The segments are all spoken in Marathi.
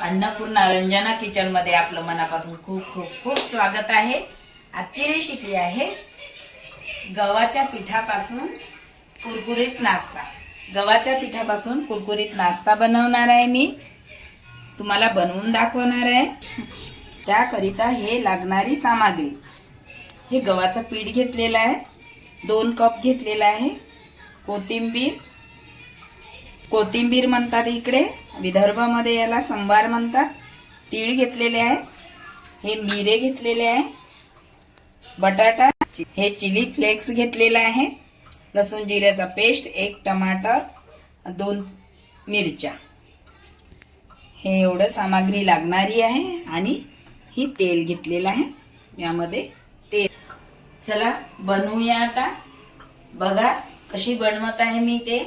अन्नपूर्णा रंजना किचनमध्ये आपलं मनापासून खूप खूप खूप स्वागत आहे. आजची रेसिपी आहे गव्हाच्या पिठापासून कुरकुरीत नाश्ता. गव्हाच्या पिठापासून कुरकुरीत नाश्ता बनवणार आहे मी. तुम्हाला बनवून दाखवणार आहे. त्याकरिता हे लागणारी सामग्री. हे गव्हाचं पीठ घेतलेलं आहे. दोन कप घेतलेला आहे. कोथिंबीर कोथिंबीर म्हणतात इकडे विदर्भामध्ये याला संभार म्हणतात. तीळ घेतलेले आहे हे मिरे घेतलेले आहे बटाटा हे चिली फ्लेक्स घेतलेलं आहे लसूण जिऱ्याचा पेस्ट एक टमाटर दोन मिरच्या. हे एवढं सामग्री लागणारी आहे आणि ही तेल घेतलेलं आहे यामध्ये तेल. चला बनवूया आता. बघा कशी बनवत आहे मी ते.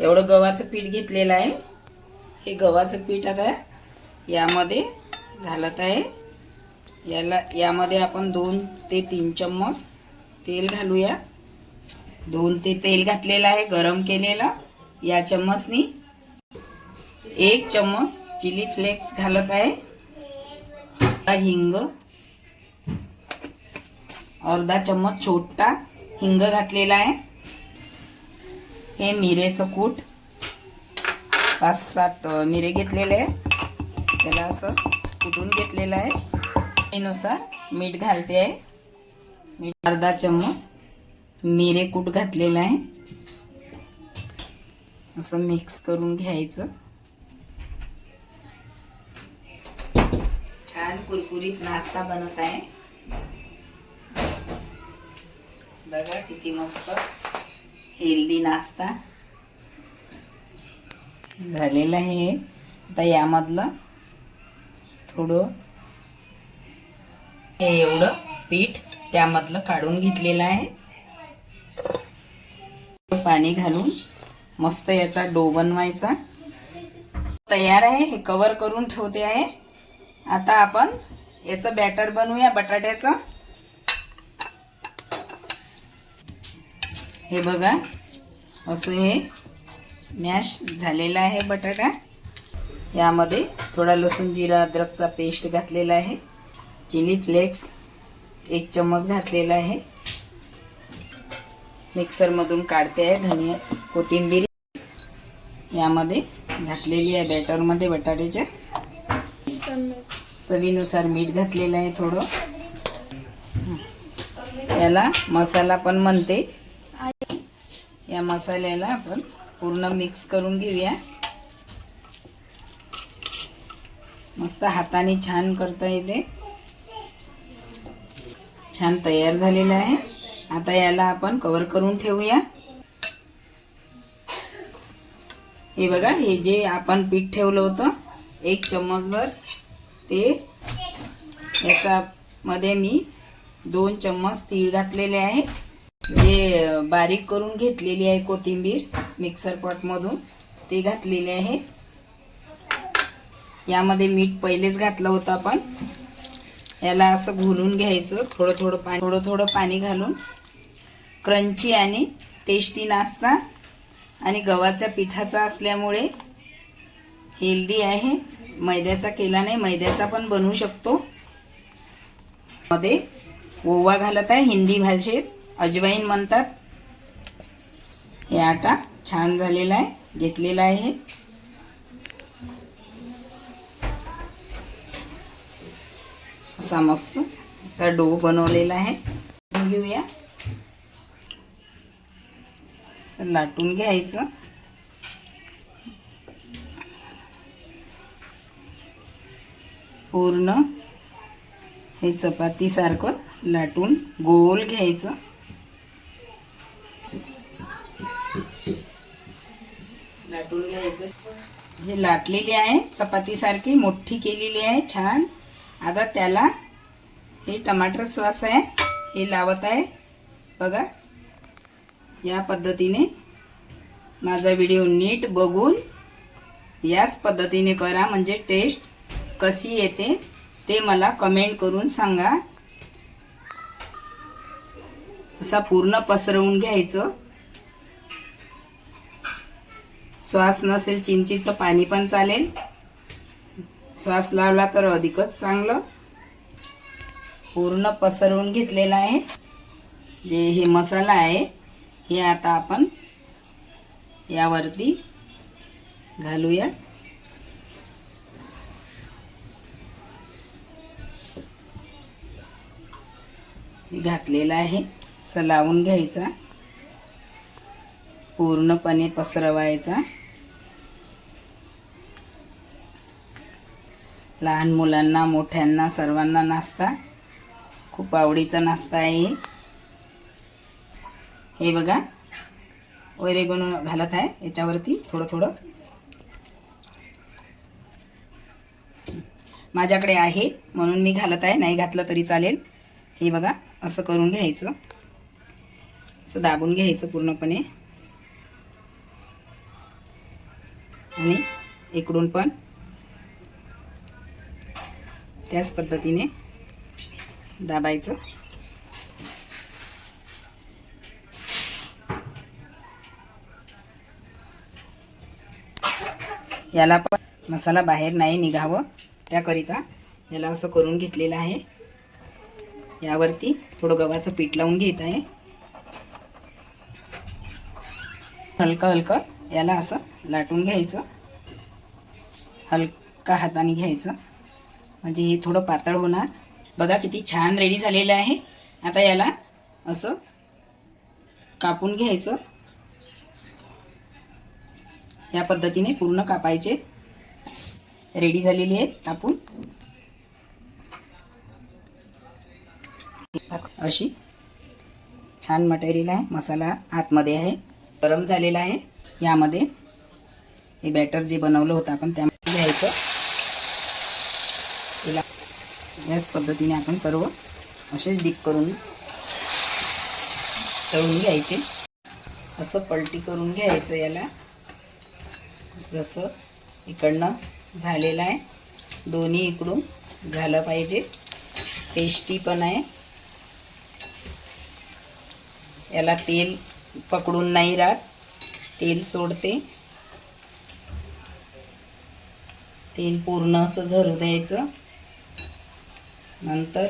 एवढं गव्हाचं पीठ घेतलेलं आहे. हे गव्हाचं पीठ आता यामध्ये घालत आहे. याला यामध्ये आपण दोन ते तीन चम्मच तेल घालूया. दोन ते तेल घातलेलं आहे गरम केलेलं. या चम्मचनी एक चम्मच चिली फ्लेक्स घालत आहे. हिंग अर्धा चम्मच छोटा हिंग घातलेला आहे. हे मिरेचं कूट. पाच सात मिरे घेतलेले आहे त्याला असं कुटून घेतलेलं आहे. नुसार मीठ घालते आहे. मीठ अर्धा चम्मच मिरे कूट घातलेला आहे. असं मिक्स करून घ्यायचं. छान कुरकुरीत नाश्ता बनत आहे. बघा किती मस्त. हेल्दी नाश्ता. झालेला आहे. आता यामधलं थोडं हे एवढं पीठ त्यामधलं काढून घेतलेलं आहे. पाणी घालून मस्त याचा डो बनवायचा. तयार आहे हे कवर करून ठेवते आहे. आता आपण याचं बॅटर बनवूया बटाट्याचं. हे बघा. असं हे मॅश झालेला आहे बटाटा. यामध्ये थोडा लसूण जिरा अद्रकचा पेस्ट घातलेला आहे. चिली फ्लेक्स एक चम्मच घातलेला आहे. मिक्सरमधून काढते आहे धनिया कोथिंबीर. यामध्ये घातलेली आहे बॅटरमध्ये बटाट्याच्या. चवीनुसार मीठ घातलेलं आहे थोडं. याला मसाला पण म्हणते. या मसाल्याला आपण पूर्ण मिक्स करून घेऊया. मस्त हाताने छान करता येते. छान तयार झालेलं आहे. आता याला आपण कवर करून ठेवूया. हे बघा हे जे आपण पीठ ठेवलं होतं एक चम्मचभर ते याचा मध्ये मी दोन चम्मच तीळ घातलेले आहे. जे बारीक करून घेतलेली आहे कोथिंबीर मिक्सर पॉटमधून. ते घातलेले आहे. यामध्ये मीठ पहिलेच घातलं होतं आपण. याला असं घोलून घ्यायचं थोडं थोडं पाणी थोडं थोडं पाणी घालून. क्रंची आणि टेस्टी नाश्ता. आणि गव्हाच्या पिठाचा असल्यामुळे हेल्दी आहे. मैद्याचा केला नाही मैद्याचा पण बनवू शकतो. मध्ये ओवा घालत आहे हिंदी भाषेत. अजवाईन म्हणतात. हे आटा छान झालेला आहे घेतलेला आहे. हे असा मस्त चा डो बनवलेला आहे. घेऊया. असं लाटून घ्यायचं. पूर्ण हे चपातीसारखं लाटून गोल घ्यायचं. लाटून घ्यायचं. हे लाटलेली आहे चपातीसारखी मोठी केलेली आहे छान. आता त्याला हे टमाटर सॉस आहे हे लावत आहे. बघा या पद्धतीने माझा व्हिडिओ नीट बघून याच पद्धतीने करा. म्हणजे टेस्ट कशी येते ते मला कमेंट करून सांगा. असा पूर्ण पसरवून घ्यायचं. श्वास नसेल चिंचीचं पाणी पण चालेल. श्वास लावला तर अधिकच चांगलं. पूर्ण पसरवून घेतलेलं आहे. जे हे मसाला आहे हे आता आपण यावरती घालूया. घातलेला घातलेलं आहे. असं लावून घ्यायचा. पूर्णपणे पसरवायचा. लहान मुलांना मोठ्यांना सर्वांना नाश्ता. खूप आवडीचा नाश्ता आहे हे. बघा. वैरे ओरेगोन घालत आहे याच्यावरती थोडं थोडं माझ्याकडे आहे म्हणून मी घालत आहे. नाही घातलं तरी चालेल. हे बघा असं करून घ्यायचं. असं दाबून घ्यायचं पूर्णपणे. आणि इकडून पण त्याच पद्धतीने दाबायचं. याला पण मसाला बाहेर नाही निघावं. त्याकरिता याला असं करून घेतलेलं आहे. यावरती थोडं गव्हाचं पीठ लावून घेत आहे. हलकं हलकं याला असं लाटून घ्यायचं. हलका हाताने घ्यायचं. म्हणजे हे थोडं पातळ होणार. बघा किती छान रेडी झालेलं आहे. आता याला असं कापून घ्यायचं. या पद्धतीने पूर्ण कापायचे. रेडी झालेली आहेत कापून. अशी छान मटेरियल आहे. मसाला आतमध्ये आहे. गरम झालेला आहे. यामध्ये हे बॅटर जे बनवलं होतं आपण त्यामध्ये घ्यायचं तिला याच पद्धतीने आपण सर्व असेच डीप करून तळून घ्यायचे. असं पलटी करून घ्यायचं याला. जसं इकडनं झालेलं आहे. दोन्ही इकडून झालं पाहिजे. टेस्टी पण आहे. याला तेल पकडून नाही राहत. तेल सोडते. तेल पूर्ण असं झरू द्यायचं. नंतर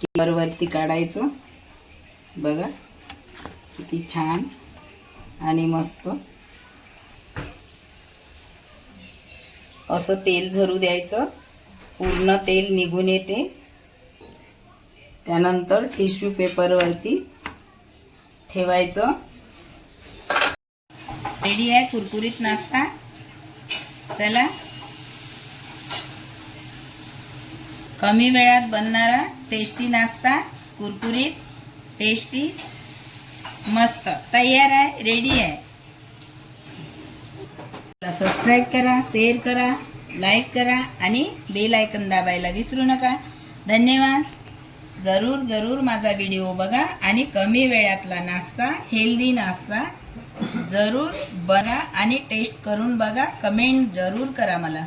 टिवरवरती काढायचं. बघा किती छान आणि मस्त. असं तेल झरू द्यायचं. पूर्ण तेल निघून येते. त्यानंतर टिश्यू पेपरवरती ठेवायचं. रेडी आहे? कुरकुरीत नाश्ता? चला. कमी वेळात बनणारा टेस्टी नाश्ता कुरकुरीत टेस्टी मस्त. तयार आहे रेडी आहे. सबस्क्राईब करा शेअर करा लाईक करा आणि बेल आयकन दाबायला विसरू नका. धन्यवाद. जरूर जरूर माझा व्हिडिओ बघा आणि कमी वेळातला नाश्ता हेल्दी नाश्ता जरूर बघा आणि टेस्ट करून बघा. कमेंट जरूर करा मला.